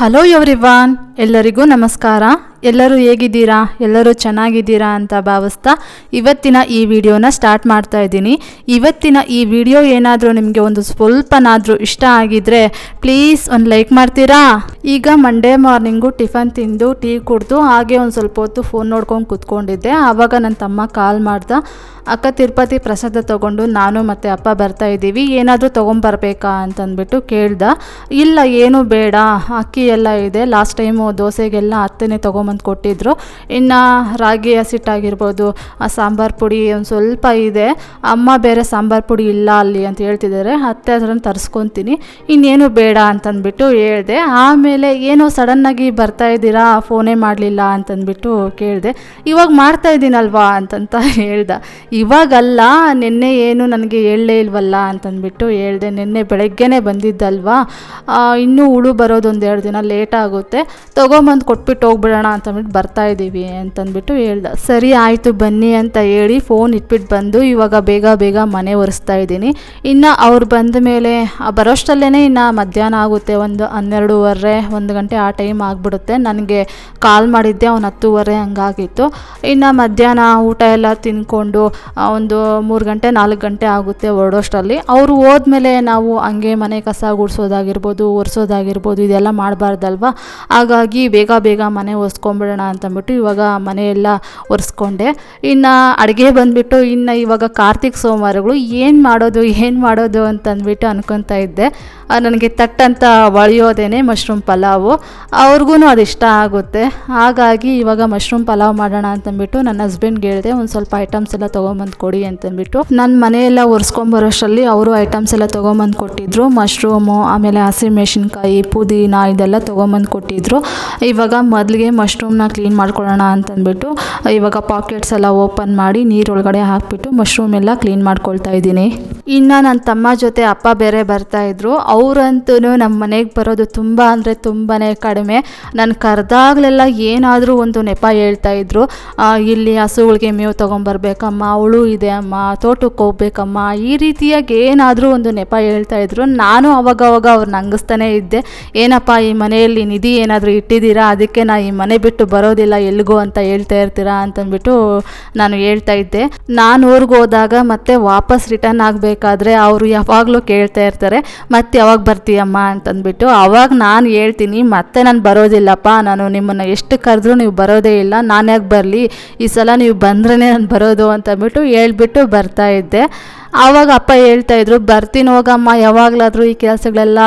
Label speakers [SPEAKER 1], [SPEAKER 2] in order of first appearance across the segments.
[SPEAKER 1] Hello everyone ಎಲ್ಲರಿಗೂ ನಮಸ್ಕಾರ. ಎಲ್ಲರೂ ಹೇಗಿದ್ದೀರಾ? ಎಲ್ಲರೂ ಚೆನ್ನಾಗಿದ್ದೀರಾ ಅಂತ ಭಾವಿಸ್ತಾ ಇವತ್ತಿನ ಈ ವಿಡಿಯೋನ ಸ್ಟಾರ್ಟ್ ಮಾಡ್ತಾ ಇದ್ದೀನಿ. ಇವತ್ತಿನ ಈ ವಿಡಿಯೋ ಏನಾದರೂ ನಿಮಗೆ ಒಂದು ಸ್ವಲ್ಪನಾದರೂ ಇಷ್ಟ ಆಗಿದ್ರೆ ಪ್ಲೀಸ್ ಒಂದು ಲೈಕ್ ಮಾಡ್ತೀರಾ? ಈಗ ಮಂಡೇ ಮಾರ್ನಿಂಗು ಟಿಫನ್ ತಿಂದು ಟೀ ಕುಡಿದು ಹಾಗೆ ಒಂದು ಸ್ವಲ್ಪ ಹೊತ್ತು ಫೋನ್ ನೋಡ್ಕೊಂಡು ಕೂತ್ಕೊಂಡಿದ್ದೆ. ಆವಾಗ ನನ್ನ ತಮ್ಮ ಕಾಲ್ ಮಾಡ್ದ. ಅಕ್ಕ ತಿರುಪತಿ ಪ್ರಸಾದ ತೊಗೊಂಡು ನಾನು ಮತ್ತು ಅಪ್ಪ ಬರ್ತಾ ಇದ್ದೀವಿ, ಏನಾದರೂ ತೊಗೊಂಬರ್ಬೇಕಾ ಅಂತಂದ್ಬಿಟ್ಟು ಕೇಳ್ದ. ಇಲ್ಲ, ಏನೂ ಬೇಡ, ಅಕ್ಕಿ ಎಲ್ಲ ಇದೆ ಲಾಸ್ಟ್ ಟೈಮು ದೋಸೆಗೆಲ್ಲ ಅತ್ತನೇ ತೊಗೊಂಬಂದು ಕೊಟ್ಟಿದ್ರು. ಇನ್ನು ರಾಗಿ ಹಸಿಟ್ಟಾಗಿರ್ಬೋದು ಆ ಸಾಂಬಾರು ಪುಡಿ ಒಂದು ಸ್ವಲ್ಪ ಇದೆ, ಅಮ್ಮ ಬೇರೆ ಸಾಂಬಾರು ಪುಡಿ ಇಲ್ಲ ಅಲ್ಲಿ ಅಂತ ಹೇಳ್ತಿದ್ದಾರೆ, ಅತ್ತೆ ಅದನ್ನು ತರಿಸ್ಕೊತೀನಿ, ಇನ್ನೇನು ಬೇಡ ಅಂತಂದ್ಬಿಟ್ಟು ಹೇಳಿದೆ. ಆಮೇಲೆ ಏನೋ ಸಡನ್ನಾಗಿ ಬರ್ತಾ ಇದ್ದೀರಾ, ಫೋನೇ ಮಾಡಲಿಲ್ಲ ಅಂತಂದ್ಬಿಟ್ಟು ಕೇಳಿದೆ. ಇವಾಗ ಮಾಡ್ತಾ ಇದ್ದೀನಲ್ವಾ ಅಂತಂತ ಹೇಳ್ದ. ಇವಾಗಲ್ಲ, ನಿನ್ನೆ ಏನು ನನಗೆ ಹೇಳಲೇ ಇಲ್ವಲ್ಲ ಅಂತಂದ್ಬಿಟ್ಟು ಹೇಳ್ದೆ. ನಿನ್ನೆ ಬೆಳಗ್ಗೆನೇ ಬಂದಿದ್ದಲ್ವಾ? ಇನ್ನೂ ಹುಳು ಬರೋದು ಒಂದೆರಡು ದಿನ ಲೇಟ್ ಆಗುತ್ತೆ. ತೊಗೊಂಬಂದು ಕೊಟ್ಬಿಟ್ಟು ಹೋಗ್ಬಿಡೋಣ ಅಂತಂದ್ಬಿಟ್ಟು ಬರ್ತಾ ಇದ್ದೀವಿ ಅಂತಂದ್ಬಿಟ್ಟು ಹೇಳ್ದೆ. ಸರಿ ಆಯಿತು ಬನ್ನಿ ಅಂತ ಹೇಳಿ ಫೋನ್ ಇಟ್ಬಿಟ್ಟು ಬಂದು ಇವಾಗ ಬೇಗ ಬೇಗ ಮನೆ ಒರೆಸ್ತಾ ಇದ್ದೀನಿ. ಇನ್ನು ಅವ್ರು ಬಂದ ಮೇಲೆ ಬರೋಷ್ಟಲ್ಲೇ ಇನ್ನು ಮಧ್ಯಾಹ್ನ ಆಗುತ್ತೆ. ಒಂದು ಹನ್ನೆರಡೂವರೆ, ಒಂದು ಗಂಟೆ ಆ ಟೈಮ್ ಆಗಿಬಿಡುತ್ತೆ. ನನಗೆ ಕಾಲ್ ಮಾಡಿದ್ದೆ, ಅವ್ನು ಹತ್ತುವರೆ ಹಂಗಾಗಿತ್ತು. ಇನ್ನು ಮಧ್ಯಾಹ್ನ ಊಟ ಎಲ್ಲ ತಿನ್ಕೊಂಡು ಒಂದು ಮೂರು ಗಂಟೆ, ನಾಲ್ಕು ಗಂಟೆ ಆಗುತ್ತೆ ಹೊರಡೋಷ್ಟರಲ್ಲಿ. ಅವರು ಹೋದ್ಮೇಲೆ ನಾವು ಹಂಗೆ ಮನೆ ಕಸ ಗುಡಿಸೋದಾಗಿರ್ಬೋದು, ಒರೆಸೋದಾಗಿರ್ಬೋದು, ಇದೆಲ್ಲ ಮಾಡಬಾರ್ದಲ್ವ? ಹಾಗಾಗಿ ಬೇಗ ಬೇಗ ಮನೆ ಒರೆಸ್ಕೊಂಬಿಡೋಣ ಅಂತಂದ್ಬಿಟ್ಟು ಇವಾಗ ಮನೆಯೆಲ್ಲ ಒರೆಸ್ಕೊಂಡೆ. ಇನ್ನು ಅಡುಗೆ ಬಂದುಬಿಟ್ಟು ಇನ್ನು ಇವಾಗ ಕಾರ್ತಿಕ್ ಸೋಮವಾರಗಳು ಏನು ಮಾಡೋದು ಏನು ಮಾಡೋದು ಅಂತಂದ್ಬಿಟ್ಟು ಅನ್ಕೊತಾ ಇದ್ದೆ. ನನಗೆ ತಟ್ಟಂತ ಒಳೆಯೋದೇನೆ ಮಶ್ರೂಮ್ ಪಲಾವು. ಅವ್ರಿಗೂ ಅದು ಇಷ್ಟ ಆಗುತ್ತೆ. ಹಾಗಾಗಿ ಇವಾಗ ಮಶ್ರೂಮ್ ಪಲಾವ್ ಮಾಡೋಣ ಅಂತಂದ್ಬಿಟ್ಟು ನನ್ನ ಹಸ್ಬೆಂಡ್ಗೆ ಹೇಳಿದೆ, ಒಂದು ಸ್ವಲ್ಪ ಐಟಮ್ಸ್ ಎಲ್ಲ ತೊಗೊಂಬಂದು ಕೊಡಿ ಅಂತಂದ್ಬಿಟ್ಟು ನನ್ನ ಮನೆಯೆಲ್ಲ ಒರೆಸ್ಕೊಂಬರೋಷ್ಟರಲ್ಲಿ ಅವರು ಐಟಮ್ಸ್ ಎಲ್ಲ ತೊಗೊಂಬಂದು ಕೊಟ್ಟಿದ್ರು. ಮಶ್ರೂಮು ಆಮೇಲೆ ಹಸಿಮೆಣಸಿನ್ಕಾಯಿ ಪುದೀನ ಇದೆಲ್ಲ ತೊಗೊಂಬಂದು ಕೊಟ್ಟಿದ್ರು. ಇವಾಗ ಮೊದಲಿಗೆ ಮಶ್ರೂಮ್ನ ಕ್ಲೀನ್ ಮಾಡ್ಕೊಳ್ಳೋಣ ಅಂತಂದ್ಬಿಟ್ಟು ಇವಾಗ ಪಾಕೆಟ್ಸ್ ಎಲ್ಲ ಓಪನ್ ಮಾಡಿ ನೀರೊಳಗಡೆ ಹಾಕ್ಬಿಟ್ಟು ಮಶ್ರೂಮ್ ಎಲ್ಲ ಕ್ಲೀನ್ ಮಾಡ್ಕೊಳ್ತಾ ಇದ್ದೀನಿ. ಇನ್ನು ನನ್ನ ತಮ್ಮ ಜೊತೆ ಅಪ್ಪ ಬೇರೆ ಬರ್ತಾ ಇದ್ರು. ಅವರಂತೂ ನಮ್ಮ ಮನೆಗೆ ಬರೋದು ತುಂಬ ಅಂದರೆ ತುಂಬಾ ಕಡಿಮೆ. ನಾನು ಕರೆದಾಗಲೆಲ್ಲ ಏನಾದರೂ ಒಂದು ನೆಪ ಹೇಳ್ತಾ ಇದ್ರು. ಆ, ಇಲ್ಲಿ ಹಸುಗಳಿಗೆ ಮೇವು ತೊಗೊಂಬರ್ಬೇಕಮ್ಮ ಅವಳು ಇದೆ, ಅಮ್ಮ. ತೋಟಕ್ಕೆ ಹೋಗ್ಬೇಕಮ್ಮ. ಈ ರೀತಿಯಾಗಿ ಏನಾದರೂ ಒಂದು ನೆಪ ಹೇಳ್ತಾ ಇದ್ರು. ನಾನು ಅವಾಗವಾಗ ಅವಾಗ ಅವ್ರನ್ನ ಹಂಗಿಸ್ತಾನೆ ಇದ್ದೆ. ಏನಪ್ಪ, ಈ ಮನೆಯಲ್ಲಿ ನಿಧಿ ಏನಾದರೂ ಇಟ್ಟಿದ್ದೀರಾ? ಅದಕ್ಕೆ ನಾ ಈ ಮನೆ ಬಿಟ್ಟು ಬರೋದಿಲ್ಲ, ಎಲ್ಲಿಗೋ ಅಂತ ಹೇಳ್ತಾ ಇರ್ತೀರಾ ಅಂತಂದ್ಬಿಟ್ಟು ನಾನು ಹೇಳ್ತಾ ಇದ್ದೆ. ನಾನು ಊರಿಗೆ ಹೋದಾಗ ಮತ್ತೆ ವಾಪಸ್ ರಿಟರ್ನ್ ಆಗಬೇಕಾದ್ರೆ ಅವರು ಯಾವಾಗಲೂ ಕೇಳ್ತಾ ಇರ್ತಾರೆ, ಮತ್ತೆ ಯಾವಾಗ ಬರ್ತೀಯಮ್ಮ? ಅಂತಂದ್ಬಿಟ್ಟು. ಅವಾಗ ನಾನು ಹೇಳ್ತೀನಿ, ಮತ್ತೆ ನಾನು ಬರೋದಿಲ್ಲಪ್ಪ. ನಾನು ನಿಮ್ಮನ್ನು ಎಷ್ಟು ಕರೆದ್ರೂ ನೀವು ಬರೋದೇ ಇಲ್ಲ. ನಾನು ಯಾಕೆ ಬರಲಿ? ಈ ಸಲ ನೀವು ಬಂದ್ರೇ ನಾನು ಬರೋದು ಅಂತಂದ್ಬಿಟ್ಟು ಹೇಳ್ಬಿಟ್ಟು ಬರ್ತಾ ಇದ್ದೆ. ಆವಾಗ ಅಪ್ಪ ಹೇಳ್ತಾ ಇದ್ರು, ಬರ್ತೀನಿ ಹೋಗಮ್ಮ, ಯಾವಾಗಲಾದರೂ ಈ ಕೆಲಸಗಳೆಲ್ಲ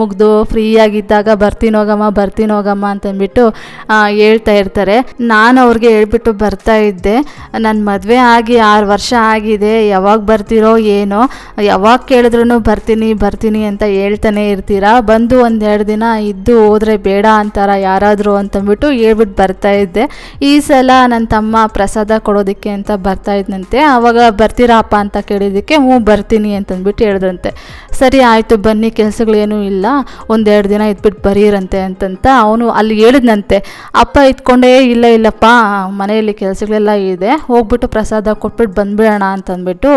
[SPEAKER 1] ಮುಗ್ದು ಫ್ರೀಯಾಗಿದ್ದಾಗ ಬರ್ತೀನಿ ಹೋಗಮ್ಮ ಬರ್ತೀನಿ ಹೋಗಮ್ಮ ಅಂತಂದ್ಬಿಟ್ಟು ಹೇಳ್ತಾ ಇರ್ತಾರೆ. ನಾನು ಅವ್ರಿಗೆ ಹೇಳ್ಬಿಟ್ಟು ಬರ್ತಾ ಇದ್ದೆ. ನನ್ನ ಮದುವೆ ಆಗಿ ಆರು ವರ್ಷ ಆಗಿದೆ, ಯಾವಾಗ ಬರ್ತೀರೋ ಏನೋ, ಯಾವಾಗ ಕೇಳಿದ್ರು ಬರ್ತೀನಿ ಬರ್ತೀನಿ ಅಂತ ಹೇಳ್ತಾನೆ ಇರ್ತೀರಾ? ಬಂದು ಒಂದೆರಡು ದಿನ ಇದ್ದು ಹೋದರೆ ಬೇಡ ಅಂತಾರ ಯಾರಾದರೂ ಅಂತಂದ್ಬಿಟ್ಟು ಹೇಳ್ಬಿಟ್ಟು ಬರ್ತಾ ಇದ್ದೆ. ಈ ಸಲ ನನ್ನ ತಮ್ಮ ಪ್ರಸಾದ ಕೊಡೋದಕ್ಕೆ ಅಂತ ಬರ್ತಾ ಇದ್ದಂತೆ ಆವಾಗ ಬರ್ತೀರಾ ಅಪ್ಪ ಅಂತ ಕೇಳಿದ್ದಕ್ಕೆ ಹ್ಞೂ ಬರ್ತೀನಿ ಅಂತಂದ್ಬಿಟ್ಟು ಹೇಳಿದ್ರಂತೆ. ಸರಿ ಆಯಿತು, ಬನ್ನಿ, ಕೆಲಸಗಳೇನೂ ಇಲ್ಲ, ಒಂದೆರಡು ದಿನ ಇದ್ಬಿಟ್ಟು ಬರೀರಂತೆ ಅಂತಂತ ಅವನು ಅಲ್ಲಿ ಹೇಳಿದ್ನಂತೆ. ಅಪ್ಪ ಇದ್ಕೊಂಡೇ, ಇಲ್ಲ, ಇಲ್ಲಪ್ಪ, ಮನೆಯಲ್ಲಿ ಕೆಲಸಗಳೆಲ್ಲ ಇದೆ, ಹೋಗ್ಬಿಟ್ಟು ಪ್ರಸಾದ ಕೊಟ್ಬಿಟ್ಟು ಬಂದ್ಬಿಡೋಣ ಅಂತಂದ್ಬಿಟ್ಟು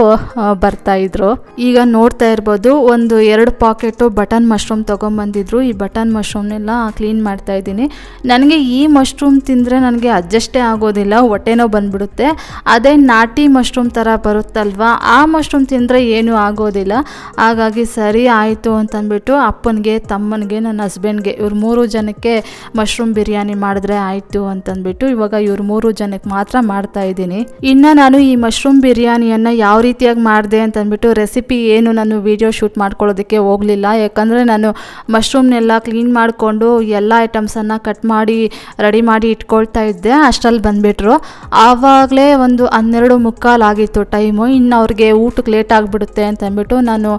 [SPEAKER 1] ಬರ್ತಾಯಿದ್ರು ಈಗ ನೋಡ್ತಾ ಇರ್ಬೋದು, ಒಂದು ಎರಡು ಪಾಕೆಟು ಬಟನ್ ಮಶ್ರೂಮ್ ತೊಗೊಂಬಂದಿದ್ರು. ಈ ಬಟನ್ ಮಶ್ರೂಮ್ನೆಲ್ಲ ಕ್ಲೀನ್ ಮಾಡ್ತಾ ಇದ್ದೀನಿ. ನನಗೆ ಈ ಮಶ್ರೂಮ್ ತಿಂದರೆ ನನಗೆ ಅಡ್ಜಸ್ಟೇ ಆಗೋದಿಲ್ಲ ಹೊಟ್ಟೆನೋ ಬಂದ್ಬಿಡುತ್ತೆ. ಅದೇ ನಾಟಿ ಮಶ್ರೂಮ್ ಥರ ಬರುತ್ತಲ್ವ? ಆ ತಿಂದರೆ ಏನೂ ಆಗೋದಿಲ್ಲ. ಹಾಗಾಗಿ ಸರಿ ಆಯಿತು ಅಂತಂದ್ಬಿಟ್ಟು ಅಪ್ಪನಿಗೆ, ತಮ್ಮನಿಗೆ, ನನ್ನ ಹಸ್ಬೆಂಡ್ಗೆ ಇವ್ರು ಮೂರು ಜನಕ್ಕೆ ಮಶ್ರೂಮ್ ಬಿರಿಯಾನಿ ಮಾಡಿದ್ರೆ ಆಯಿತು ಅಂತಂದ್ಬಿಟ್ಟು ಇವಾಗ ಇವ್ರು ಮೂರು ಜನಕ್ಕೆ ಮಾತ್ರ ಮಾಡ್ತಾ ಇದ್ದೀನಿ. ಇನ್ನು ನಾನು ಈ ಮಶ್ರೂಮ್ ಬಿರಿಯಾನಿಯನ್ನು ಯಾವ ರೀತಿಯಾಗಿ ಮಾಡಿದೆ ಅಂತಂದ್ಬಿಟ್ಟು ರೆಸಿಪಿ ಏನು ನಾನು ವಿಡಿಯೋ ಶೂಟ್ ಮಾಡ್ಕೊಳ್ಳೋದಕ್ಕೆ ಹೋಗಲಿಲ್ಲ. ಯಾಕಂದರೆ ನಾನು ಮಶ್ರೂಮ್ನೆಲ್ಲ ಕ್ಲೀನ್ ಮಾಡಿಕೊಂಡು ಎಲ್ಲ ಐಟಮ್ಸನ್ನು ಕಟ್ ಮಾಡಿ ರೆಡಿ ಮಾಡಿ ಇಟ್ಕೊಳ್ತಾ ಇದ್ದೆ. ಅಷ್ಟರಲ್ಲಿ ಬಂದುಬಿಟ್ರು. ಆವಾಗಲೇ ಒಂದು ಹನ್ನೆರಡು ಮುಕ್ಕಾಲು ಆಗಿತ್ತು ಟೈಮು ಇನ್ನು ಅವ್ರಿಗೆ ಊಟಕ್ಕೆ ಲೇಟ್ ಆಗಿಬಿಡುತ್ತೆ ಅಂತ ಅಂದ್ಬಿಟ್ಟು ನಾನು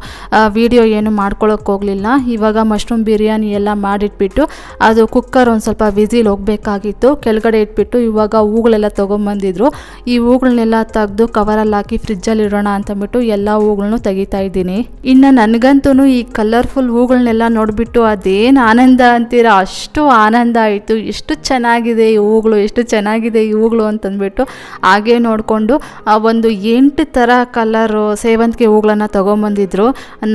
[SPEAKER 1] ವಿಡಿಯೋ ಏನು ಮಾಡ್ಕೊಳಕ್ಕೆ ಹೋಗಲಿಲ್ಲ. ಇವಾಗ ಮಶ್ರೂಮ್ ಬಿರಿಯಾನಿ ಎಲ್ಲ ಮಾಡಿಟ್ಬಿಟ್ಟು, ಅದು ಕುಕ್ಕರ್ ಒಂದು ಸ್ವಲ್ಪ ವಿಸಿಲ್ ಹೋಗಬೇಕಾಗಿತ್ತು. ಕೆಳಗಡೆ ಇಟ್ಬಿಟ್ಟು ಇವಾಗ ಹೂಗಳೆಲ್ಲ ತೊಗೊಂಬಂದಿದ್ರು. ಈ ಹೂಗಳನ್ನೆಲ್ಲ ತೆಗೆದು ಕವರಲ್ಲಿ ಹಾಕಿ ಫ್ರಿಜ್ಜಲ್ಲಿ ಇಡೋಣ ಅಂತಂದ್ಬಿಟ್ಟು ಎಲ್ಲ ಹೂಗಳನ್ನು ತೆಗಿತಾ ಇದ್ದೀನಿ. ಇನ್ನು ನನಗಂತೂ ಈ ಕಲರ್ಫುಲ್ ಹೂಗಳನ್ನೆಲ್ಲ ನೋಡಿಬಿಟ್ಟು ಅದೇನು ಆನಂದ ಅಂತೀರ? ಅಷ್ಟು ಆನಂದ ಆಯಿತು. ಎಷ್ಟು ಚೆನ್ನಾಗಿದೆ ಈ ಹೂಗಳು, ಎಷ್ಟು ಚೆನ್ನಾಗಿದೆ ಈ ಹೂಗಳು ಅಂತಂದ್ಬಿಟ್ಟು ಹಾಗೆ ನೋಡಿಕೊಂಡು ಒಂದು ಎಂಟು ಥರ ಕಲರು ಸೇವಂತಿಗೆ ಹೂಗಳನ್ನು ತೊಗೊಂಬಂದಿದ್ರು.